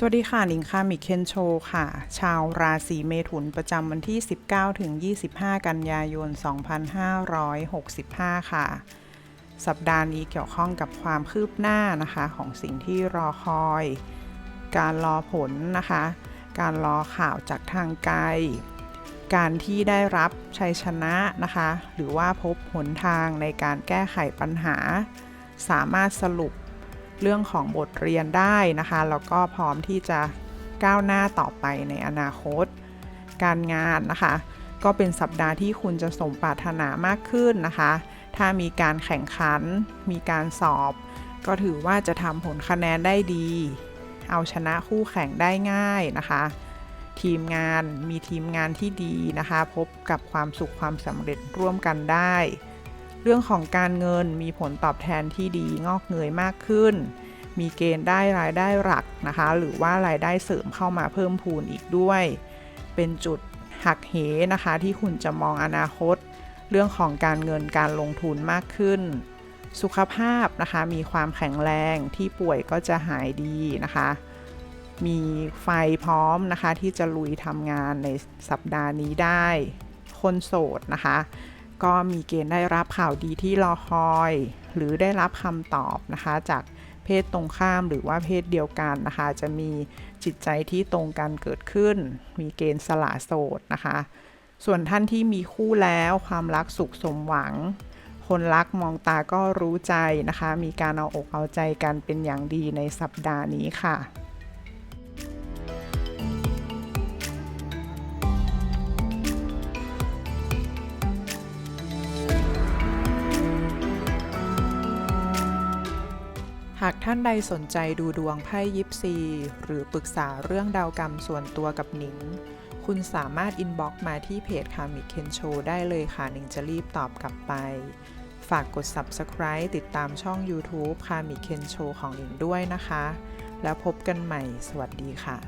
สวัสดีค่ะนิงค่ะมิเคนโชค่ะ ชาวราศีเมถุนประจำวันที่ 19 ถึง 25 กันยายน 2565 ค่ะ สัปดาห์นี้เกี่ยวข้องกับความคืบหน้านะคะของสิ่งที่รอคอย การรอผลนะคะ การรอข่าวจากทางไกล การที่ได้รับชัยชนะนะคะ หรือว่าพบหนทางในการแก้ไขปัญหา สามารถสรุป เรื่องของบทเรียนได้นะคะ แล้วก็พร้อมที่จะก้าวหน้าต่อไปในอนาคต การงานนะคะ ก็เป็นสัปดาห์ที่คุณจะสมปรารถนามากขึ้นนะคะ ถ้ามีการแข่งขัน มีการสอบ ก็ถือว่าจะทำผลคะแนนได้ดี เอาชนะคู่แข่งได้ง่ายนะคะ ทีมงานมีทีมงานที่ดีนะคะ พบกับความสุขความสำเร็จร่วมกันได้ เรื่องของการเงินมีผลตอบแทนที่ดีงอกเงยมากขึ้น มีเกณฑ์ได้รายได้หลักนะคะ หรือว่ารายได้เสริมเข้ามาเพิ่มพูนอีกด้วย เป็นจุดหักเหนะคะ ที่คุณจะมองอนาคต เรื่องของการเงินการลงทุนมากขึ้น สุขภาพนะคะมีความแข็งแรงที่ป่วยก็จะหายดีนะคะมีไฟพร้อมนะคะที่จะลุยทำงานในสัปดาห์นี้ได้ คนโสดนะคะ ก็มีเกณฑ์ได้รับข่าวดีที่รอคอย หรือได้รับคำตอบนะคะ จากเพศตรงข้ามหรือว่าเพศเดียวกันนะคะ จะมีจิตใจที่ตรงกันเกิดขึ้น มีเกณฑ์สละโสดนะคะ ส่วนท่านที่มีคู่แล้วความรักสุขสมหวัง คนรักมองตาก็รู้ใจนะคะ มีการเอาอกเอาใจกันเป็นอย่างดีในสัปดาห์นี้ค่ะ หากท่านใดสนใจดูดวงไพ่ยิปซี หรือปรึกษาเรื่องดาวกรรมส่วนตัวกับหนิง คุณสามารถอินบ็อกซ์มาที่เพจคามิเคนโชได้เลยค่ะหนิงจะรีบตอบกลับไป ฝากกด Subscribe ติดตามช่อง YouTube คามิเคนโชของหนิงด้วยนะคะ แล้วพบกันใหม่ สวัสดีค่ะ